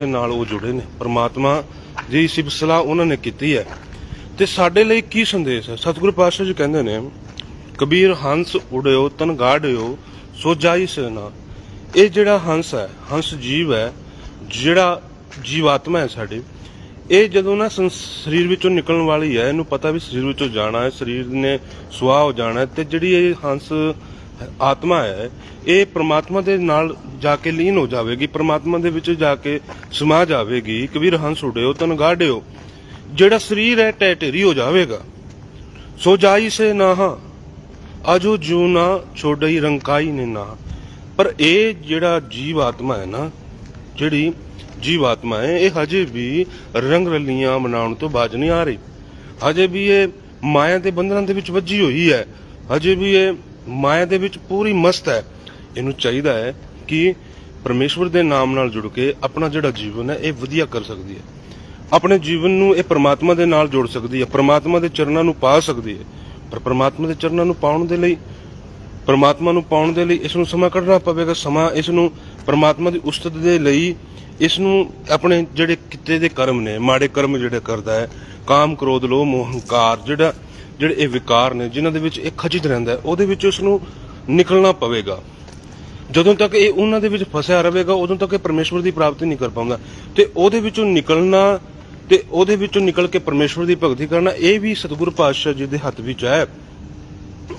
ਦੇ ਨਾਲ ਉਹ ਜੁੜੇ ਨੇ। ਪ੍ਰਮਾਤਮਾ ਦੀ ਸਿਫਤ ਸਲਾਹ ਉਹਨਾਂ ਨੇ ਕੀਤੀ ਹੈ। ਤੇ ਸਾਡੇ ਲਈ ਕੀ ਸੰਦੇਸ਼ ਹੈ? ਸਤਿਗੁਰੂ ਪਾਤਸ਼ਾਹ ਜੀ ਕਹਿੰਦੇ ਨੇ, ਕਬੀਰ ਹੰਸ ਉੜਿਓ, ਤਨ ਸੋ ਜਾਈ ਸਨਾ ਇਹ ਜਿਹੜਾ ਹੰਸ ਹੈ, ਹੰਸ ਜੀਵ ਹੈ, ਜਿਹੜਾ ਜੀਵਾਤਮਾ ਹੈ ਸਾਡੀ, ਇਹ ਜਦੋਂ ਨਾ ਸਰੀਰ ਵਿੱਚੋਂ ਨਿਕਲਣ ਵਾਲੀ ਹੈ, ਇਹਨੂੰ ਪਤਾ ਵੀ ਸਰੀਰ ਵਿੱਚੋਂ ਜਾਣਾ ਹੈ, ਸਰੀਰ ਨੇ ਸੁਆਹ ਹੋ ਜਾਣਾ ਤੇ ਜਿਹੜੀ ਇਹ ਹੰਸ ਆਤਮਾ ਹੈ, ਇਹ ਪ੍ਰਮਾਤਮਾ ਦੇ ਨਾਲ ਜਾ ਕੇ ਲੀਨ ਹੋ ਜਾਵੇਗੀ, ਪ੍ਰਮਾਤਮਾ ਦੇ ਵਿੱਚ ਜਾ ਕੇ ਸਮਾ ਜਾਵੇਗੀ। ਕਬੀਰ ਹੰਸ ਉਡਿਓ ਤਨ ਗਾੜਿਓ ਜਿਹੜਾ ਸਰੀਰ ਹੈ ਟੈ ਢੇਰੀ ਹੋ ਜਾਵੇਗਾ। ਸੋ ਜਾਈ ਸੇ ਨਾਹਾ ਅਜੋ ਜੂ ਛੋੜਈ ਰੰਕਾਈ ਨੇ ਨਾ। ਪਰ ਇਹ ਜਿਹੜਾ ਜੀਵ ਆਤਮਾ ਹੈ ਨਾ, ਜਿਹੜੀ ਜੀਵ ਆਤਮਾ ਹੈ, ਇਹ ਹਜੇ ਵੀ ਰੰਗ ਰਲੀਆਂ ਮਨਾਉਣ ਤੋਂ ਬਾਜ ਨਹੀਂ ਆ ਰਹੀ। ਹਜੇ ਵੀ ਇਹ ਮਾਇਆ ਦੇ ਬੰਧਨਾਂ ਦੇ ਵਿੱਚ ਵੱਜੀ ਹੋਈ ਹੈ। ਹਜੇ ਵੀ ਇਹ ਮਾਇਆ ਦੇ ਵਿੱਚ ਪੂਰੀ ਮਸਤ ਹੈ। ਇਹਨੂੰ ਚਾਹੀਦਾ ਹੈ ਕਿ ਪਰਮੇਸ਼ਵਰ ਦੇ ਨਾਮ ਨਾਲ ਜੁੜ ਕੇ ਆਪਣਾ ਜਿਹੜਾ ਜੀਵਨ ਹੈ, ਇਹ ਵਧੀਆ ਕਰ ਸਕਦੀ ਹੈ। ਆਪਣੇ ਜੀਵਨ ਨੂੰ ਇਹ ਪਰਮਾਤਮਾ ਦੇ ਨਾਲ ਜੋੜ ਸਕਦੀ ਹੈ, ਪਰਮਾਤਮਾ ਦੇ ਚਰਨਾਂ ਨੂੰ ਪਾ ਸਕਦੀ ਹੈ। ਪਰ ਪ੍ਰਮਾਤਮਾ ਦੇ ਚਰਨਾਂ ਨੂੰ ਪਾਉਣ ਦੇ ਲਈ, ਪਰਮਾਤਮਾ ਨੂੰ ਪਾਉਣ ਦੇ ਲਈ ਇਸ ਨੂੰ ਸਮਾਂ ਕੱਢਣਾ ਪਵੇਗਾ। ਸਮਾਂ ਇਸ ਨੂੰ ਪ੍ਰਮਾਤਮਾ ਦੀ ਉਸਤਤ ਦੇ ਲਈ ਇਸ ਨੂੰ ਆਪਣੇ ਜਿਹੜੇ ਕਿਤੇ ਦੇ ਕਰਮ ਨੇ, ਮਾੜੇ ਕਰਮ ਜਿਹੜੇ ਕਰਦਾ ਹੈ, ਕਾਮ, ਕ੍ਰੋਧ, ਲੋਭ ਮੋਹ ਹੰਕਾਰ ਜਿਹੜਾ ਜਿਹੜੇ ਇਹ ਵਿਕਾਰ ਨੇ, ਜਿਨ੍ਹਾਂ ਦੇ ਵਿੱਚ ਇਹ ਖਚਿਤ ਰਹਿੰਦਾ ਉਹਦੇ ਵਿੱਚ ਉਸ ਨੂੰ ਨਿਕਲਣਾ ਪਵੇਗਾ। ਜਦੋਂ ਤੱਕ ਇਹ ਉਹਨਾਂ ਦੇ ਵਿੱਚ ਫਸਿਆ ਰਹੇਗਾ, ਉਦੋਂ ਤੱਕ ਇਹ ਪਰਮੇਸ਼ਵਰ ਦੀ ਪ੍ਰਾਪਤੀ ਨਹੀਂ ਕਰ ਪਾਉਂਦਾ। ਤੇ ਉਹਦੇ ਵਿੱਚੋਂ ਨਿਕਲਣਾ ਤੇ ਉਹਦੇ ਵਿੱਚੋਂ ਨਿਕਲ ਕੇ ਪਰਮੇਸ਼ਵਰ ਦੀ ਭਗਤੀ ਕਰਨਾ, ਇਹ ਵੀ ਸਤਿਗੁਰ ਪਾਤਸ਼ਾਹ ਜੀ ਦੇ ਹੱਥ ਵਿੱਚ ਹੈ।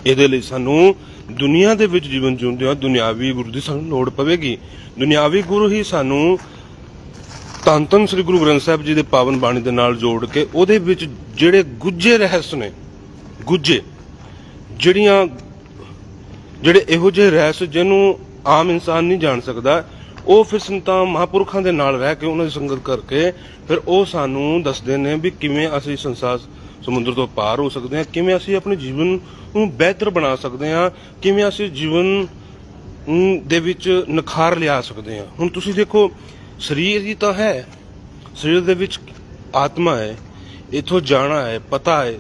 ਇਹਦੇ ਲਈ ਸਾਨੂੰ ਦੁਨੀਆ ਦੇ ਵਿੱਚ ਜੀਵਨ ਜਿਉਂਦੇ ਹਾਂ ਦੁਨਿਆਵੀ ਗੁਰੂ ਦੀ ਸਾਨੂੰ ਲੋੜ ਪਵੇਗੀ। ਦੁਨਿਆਵੀ ਗੁਰੂ ਹੀ ਸਾਨੂੰ ਧੰਨ ਧੰਨ ਸ੍ਰੀ ਗੁਰੂ ਗ੍ਰੰਥ ਸਾਹਿਬ ਜੀ ਦੇ ਪਾਵਨ ਬਾਣੀ ਦੇ ਨਾਲ ਜੋੜ ਕੇ ਉਹਦੇ ਵਿੱਚ ਜਿਹੜੇ ਗੁੱਜੇ ਰਹੱਸ ਨੇ ਗੁੱਜੇ ਜਿਹੜੀਆਂ ਜਿਹੜੇ ਇਹੋ ਜਿਹੇ ਰਹਿਸ ਜਿਹਨੂੰ ਆਮ ਇਨਸਾਨ ਨਹੀਂ ਜਾਣ ਸਕਦਾ, ਉਹ ਫਿਰ ਸੰਤਾਂ ਮਹਾਪੁਰਖਾਂ ਦੇ ਨਾਲ ਰਹਿ ਕੇ ਉਹਨਾਂ ਦੀ ਸੰਗਤ ਕਰਕੇ ਫਿਰ ਉਹ ਸਾਨੂੰ ਦੱਸਦੇ ਨੇ ਵੀ ਕਿਵੇਂ ਅਸੀਂ ਸੰਸਾਰ ਸਮੁੰਦਰ ਤੋਂ ਪਾਰ ਹੋ ਸਕਦੇ ਹਾਂ, ਕਿਵੇਂ ਅਸੀਂ ਆਪਣੇ ਜੀਵਨ ਨੂੰ ਬਿਹਤਰ ਬਣਾ ਸਕਦੇ ਹਾਂ, ਕਿਵੇਂ ਅਸੀਂ ਜੀਵਨ ਦੇ ਵਿੱਚ ਨਿਖਾਰ ਲਿਆ ਸਕਦੇ ਹਾਂ। ਹੁਣ ਤੁਸੀਂ ਦੇਖੋ, ਸਰੀਰ ਹੀ ਤਾਂ ਹੈ, ਸਰੀਰ ਦੇ ਵਿੱਚ ਆਤਮਾ ਹੈ, ਇਥੋਂ ਜਾਣਾ ਹੈ, ਪਤਾ ਹੈ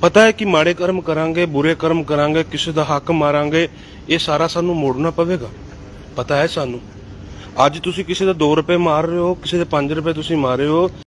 ਪਤਾ ਹੈ ਕਿ ਮਾੜੇ ਕਰਮ ਕਰਾਂਗੇ, ਬੁਰੇ ਕਰਮ ਕਰਾਂਗੇ, ਕਿਸੇ ਦਾ ਹੱਕ ਮਾਰਾਂਗੇ, ਇਹ ਸਾਰਾ ਸਾਨੂੰ ਮੋੜਨਾ ਪਵੇਗਾ। ਪਤਾ ਹੈ ਸਾਨੂੰ। ਅੱਜ ਤੁਸੀਂ ਕਿਸੇ ਦਾ 2 ਰੁਪਏ ਮਾਰ ਰਹੇ ਹੋ, ਕਿਸੇ ਦੇ 5 ਰੁਪਏ ਤੁਸੀਂ ਮਾਰੇ ਹੋ।